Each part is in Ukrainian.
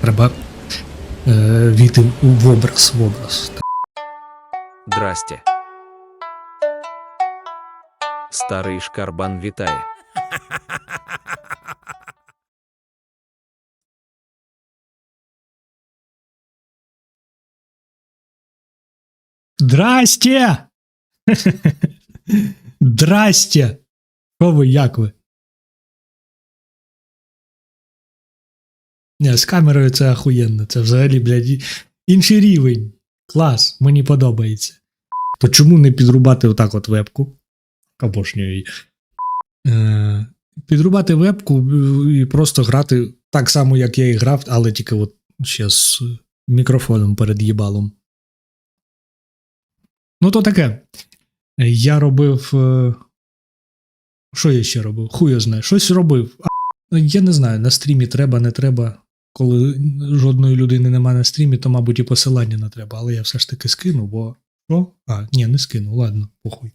Треба е, війти в образ, в образ. Здрасте. Старий шкарбан вітає. Здрасте! Здрасте! Що ви, як ви? Ні, з камерою це ахуєнно. Це взагалі, блядь, інший рівень. Клас, мені подобається. То чому не підрубати отак от вебку? Її. Е, підрубати вебку і просто грати так само, як я і грав, але тільки от ще з мікрофоном перед їбалом. Ну, то таке. Я робив. е, Що я ще робив? Хуй знаю. Щось робив. Я не знаю, на стрімі треба, не треба. Коли жодної людини нема на стрімі, то, мабуть, і посилання не треба. Але я все ж таки скину, бо. Що? А, ні, не скину, ладно, похуй.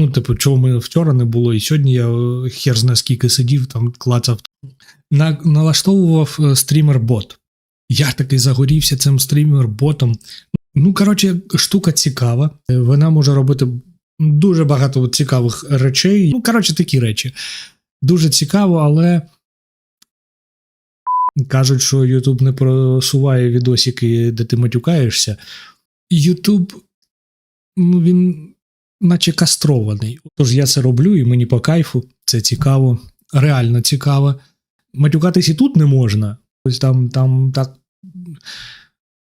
Ну, типу, чого ми вчора не було, і сьогодні я е, хер зна скільки сидів, там клацав. На, налаштовував е, стрімер-бот. Я такий загорівся цим стрімер-ботом. Ну, коротше, штука цікава. Е, Вона може робити дуже багато цікавих речей. Ну, коротше, такі речі. Дуже цікаво, але кажуть, що YouTube не просуває відосики, де ти матюкаєшся. YouTube, ну, він наче кастрований. Тож я це роблю, і мені по кайфу, це цікаво, реально цікаво. Матюкатись і тут не можна. Ось там, там так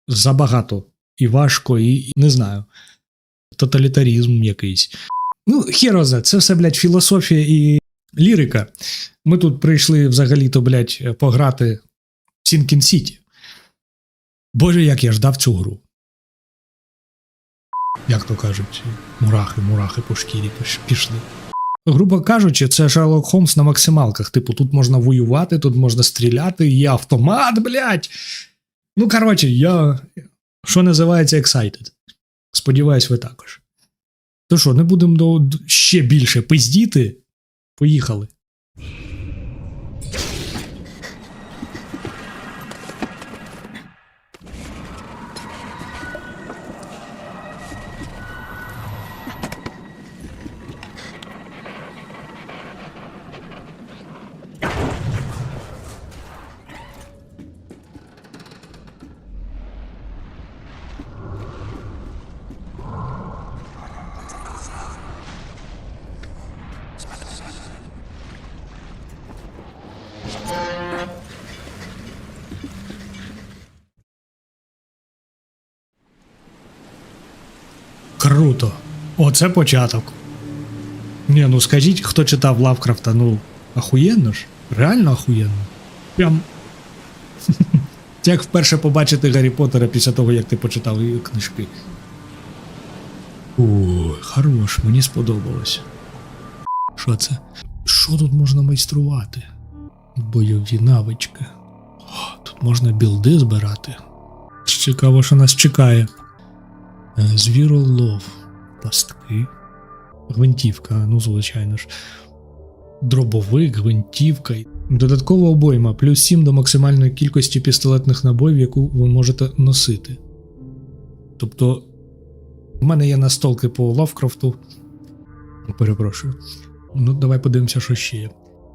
забагато і важко, і не знаю. Тоталітарізм якийсь. Ну, хероза, це все, блядь, філософія і лірика. Ми тут прийшли взагалі-то, блядь, пограти в Сінкін Сіті. Боже, як я ждав цю гру. Як то кажуть, мурахи, мурахи по шкірі пішли. Грубо кажучи, це Шерлок Холмс на максималках. Типу, тут можна воювати, тут можна стріляти, є автомат, блядь. Ну, коротше, я, що називається, excited. Сподіваюсь, ви також. То що, не будемо до, ще більше пиздіти? Поїхали. Круто. Оце початок. Ні, ну скажіть, хто читав Лавкрафта, ну, ахуєнно ж? Реально ахуєнно. Прям. Як вперше побачити Гаррі Поттера після того, як ти почитав її книжки. Ой, хорош, мені сподобалось. Що це? Що тут можна майструвати? Бойові навички. О, тут можна білди збирати. Цікаво, що нас чекає. Е, Звіролов. Пастки. Гвинтівка, ну, звичайно ж. Дробовик, гвинтівка. Додаткова обойма, плюс 7 до максимальної кількості пістолетних набоїв, яку ви можете носити. Тобто, в мене є настолки по Лавкрафту. Перепрошую. Ну, давай подивимося, що ще є.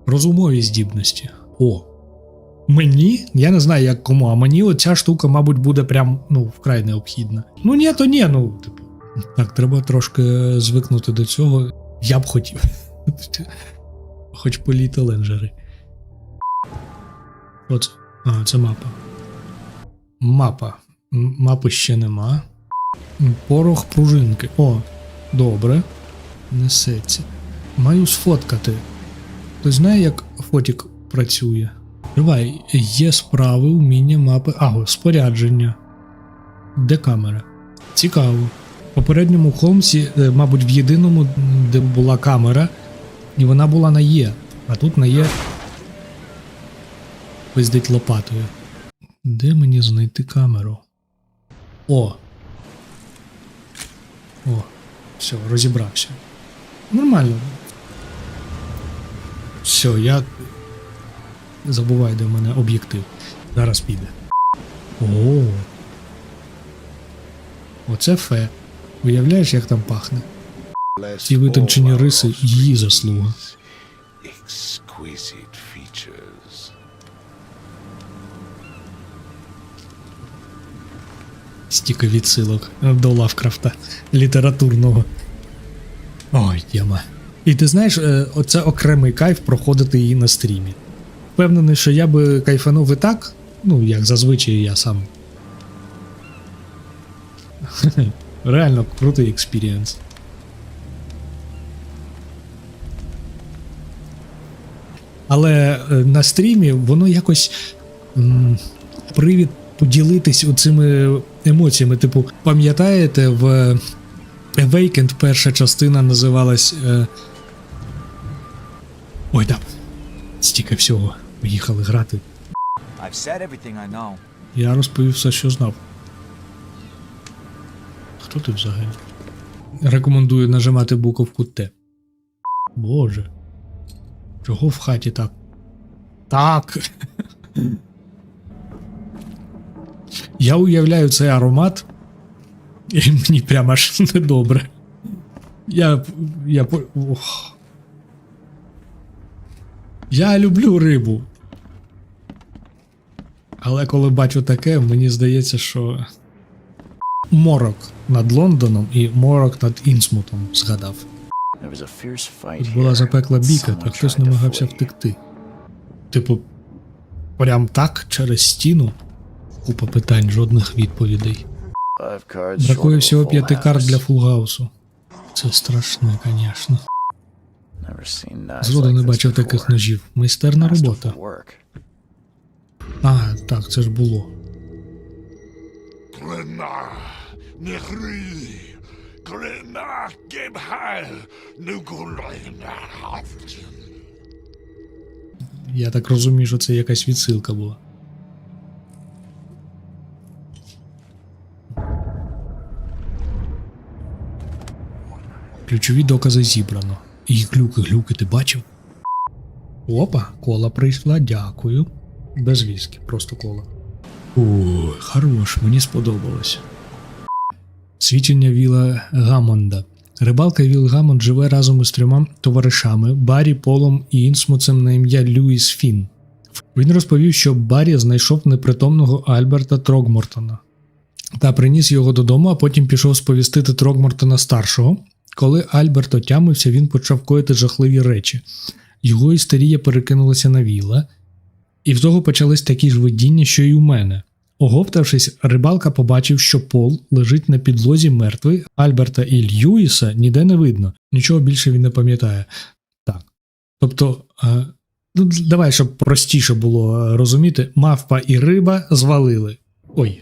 Розумові здібності. О. Мені? Я не знаю, як кому, а мені оця штука, мабуть, буде прям ну, вкрай необхідна. Ну ні, то ні, ну, типу. Так, треба трошки звикнути до цього. Я б хотів. Хоч політи ленджери. От. А, це мапа. Мапа. Мапи ще нема. Порох пружинки. О, добре. Несеться. Маю сфоткати. Хтось знає, як фотік працює? Давай, є справи, вміння, мапи. Аго, спорядження. Де камера? Цікаво. В попередньому Холмсі, е, мабуть, в єдиному, де була камера, і вона була на Є. А тут на Є. Пиздить лопатою. Де мені знайти камеру? О. О, все, розібрався. Нормально. Все, я Забувай, де в мене об'єктив. Зараз піде. О. Оце фе. Уявляєш, як там пахне? Ці витончені риси її заслуга. Стільки відсилок до Лавкрафта літературного. Ой, тема. І ти знаєш, е, оце окремий кайф проходити її на стрімі. Впевнений, що я би кайфанув і так, ну, як зазвичай я сам. Реально крутий експірієнс. Але е, на стрімі воно якось м, привід поділитись оцими емоціями. Типу, пам'ятаєте, в Awakened перша частина називалась. Ой, там. Стільки всього. Поїхали грати. I've said everything I know. Я розповів все, що знав. Хто ти взагалі? Рекомендую нажимати буковку Т. Боже. Чого в хаті так? Так. Я уявляю цей аромат, і мені прямо аж недобре. Я. Я. Ох. Я люблю рибу. Але коли бачу таке, мені здається, що. Морок над Лондоном і морок над Інсмутом згадав. Тут була запекла бійка, Someone та хтось намагався втекти. Типу, прям так, через стіну. Купа питань, жодних відповідей. Бракує всього п'яти карт для фулгаусу. Це страшне, звісно. Never Зроду не бачив таких ножів. Майстерна робота. А, так, це ж було. Nehri, Glennar, Gebhal, Nugulainar, Hafton. Я так розумію, що це якась відсилка була. Ключові докази зібрано. І глюки, глюки ти бачив? Опа, кола прийшла, дякую. Без віскі, просто кола. Ой, хорош, мені сподобалось. Свідчення Віла Гамонда. Рибалка Віл Гамонд живе разом із трьома товаришами Баррі, Полом і інсмуцем на ім'я Люїс Фін. Він розповів, що Баррі знайшов непритомного Альберта Трогмортона та приніс його додому, а потім пішов сповістити Трогмортона старшого. Коли Альберт отямився, він почав коїти жахливі речі. Його істерія перекинулася на Віла, і в того почались такі ж видіння, що й у мене. Оговтавшись, рибалка побачив, що Пол лежить на підлозі мертвий, Альберта і Льюіса ніде не видно. Нічого більше він не пам'ятає. Так. Тобто, ну, давай, щоб простіше було розуміти, мавпа і риба звалили. Ой.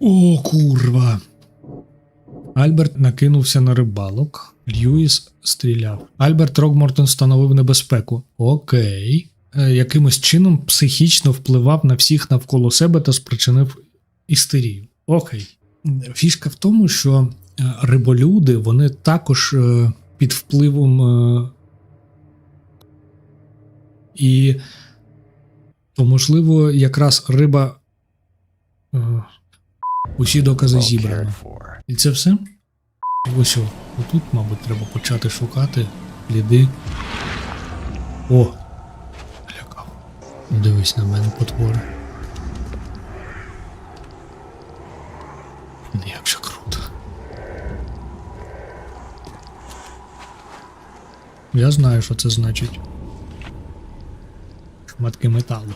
О, курва. Альберт накинувся на рибалок. Льюіс стріляв. Альберт Рогмортон становив небезпеку. Окей. Е, Якимось чином психічно впливав на всіх навколо себе та спричинив істерію. Окей. Фішка в тому, що е, риболюди вони також е, під впливом. І то, можливо, якраз риба. Усі докази зібрано. І це все? Ось отут, мабуть, треба почати шукати сліди. О! Лякав. Дивись на мене, потвори. Як же круто. Я знаю, що це значить. Шматки металу.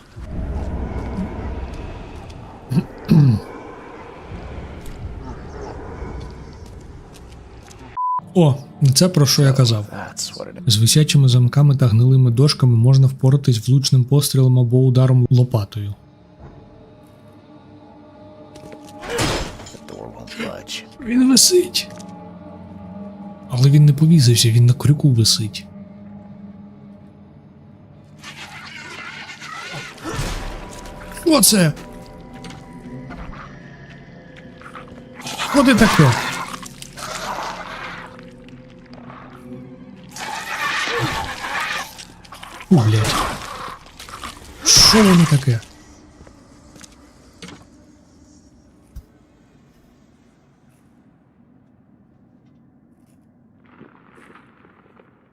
О, це про що я казав. З висячими замками та гнилими дошками можна впоратись влучним пострілом або ударом лопатою. Він висить. Але він не повісився, він на крюку висить. Оце. Що ти таке? Що воно таке?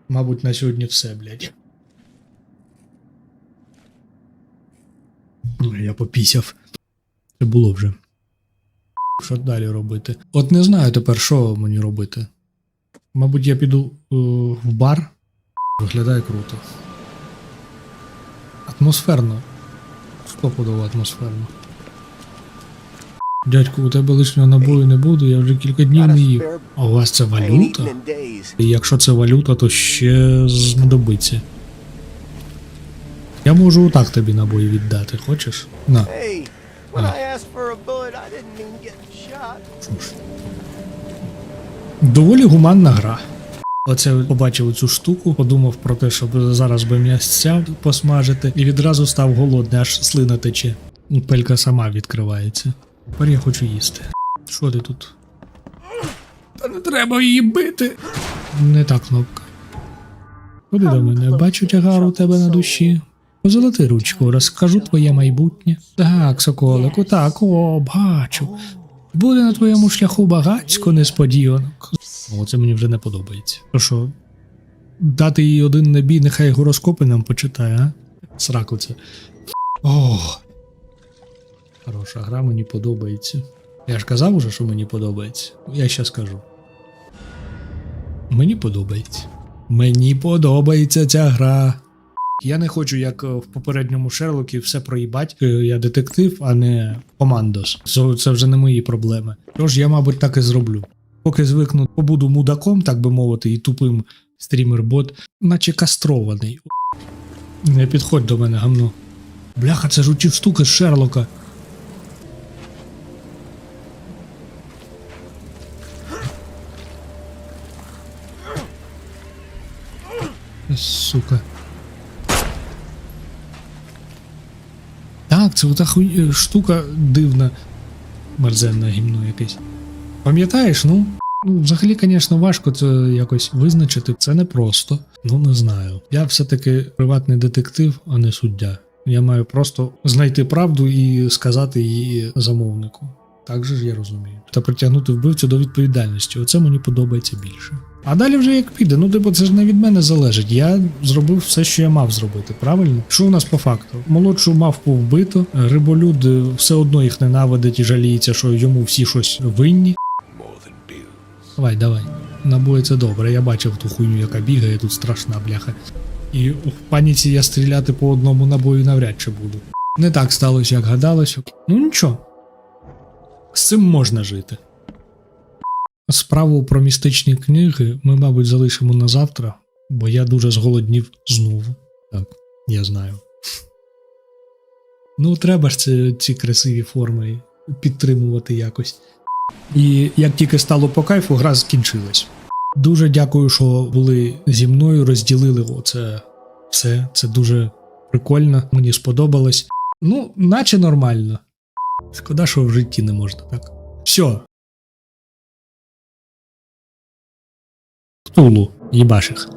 Мабуть, на сьогодні все, блядь. Я попісяв. Це було вже. Що далі робити? От не знаю тепер, що мені робити. Мабуть, я піду е, в бар. Виглядає круто. Атмосферно. Стопудово атмосферно. Дядьку, у тебе лишнього набою не буде, я вже кілька днів не їв. А у вас це валюта? І якщо це валюта, то ще знадобиться. Я можу отак тобі набої віддати, хочеш? На. Ж. Доволі гуманна гра. Оце побачив цю штуку, подумав про те, щоб зараз би м'ясця посмажити, і відразу став голодний, аж слина тече. Пелька сама відкривається. Тепер я хочу їсти. Що ти тут? Та не треба її бити. Не та кнопка. Ходи до мене, бачу тягар у тебе на душі. Позолоти ручку, розкажу твоє майбутнє. Так, соколику, так, о, бачу. Буде на твоєму шляху багацько несподіванок. О, це мені вже не подобається. То що, дати їй один набій, нехай гороскопи нам почитає, а? Сраку це. О! Хороша гра, мені подобається. Я ж казав уже, що мені подобається. Я ще скажу. Мені подобається. Мені подобається ця гра. Я не хочу, як е, в попередньому Шерлокі, все проїбать. Е, Я детектив, а не командос. Це, вже не мої проблеми. Тож я, мабуть, так і зроблю. Поки звикну, побуду мудаком, так би мовити, і тупим стрімер-бот, наче кастрований. Не підходь до мене, гамно. Бляха, це ж учив штука з Шерлока. Сука. Так, це ота хуй... е, штука дивна. Мерзенне гімно якесь. Пам'ятаєш, ну? Ну, взагалі, звісно, важко це якось визначити. Це непросто. Ну, не знаю. Я все-таки приватний детектив, а не суддя. Я маю просто знайти правду і сказати її замовнику. Так же ж я розумію. Та притягнути вбивцю до відповідальності. Оце мені подобається більше. А далі вже як піде. Ну, типу, це ж не від мене залежить. Я зробив все, що я мав зробити, правильно? Що у нас по факту? Молодшу мавпу вбито, риболюд е, все одно їх ненавидить і жаліється, що йому всі щось винні. Давай, давай. Набої це добре. Я бачив ту хуйню, яка бігає, тут страшна бляха. І в паніці я стріляти по одному набою навряд чи буду. Не так сталося, як гадалося. Ну нічого. З цим можна жити. Справу про містичні книги ми, мабуть, залишимо на завтра, бо я дуже зголоднів знову. Так, я знаю. Ну, треба ж це, ці красиві форми підтримувати якось. І як тільки стало по кайфу, гра скінчилась. Дуже дякую, що були зі мною, розділили оце все. Це дуже прикольно, мені сподобалось. Ну, наче нормально. Шкода, що в житті не можна так. Все. Ктулу, їбаших.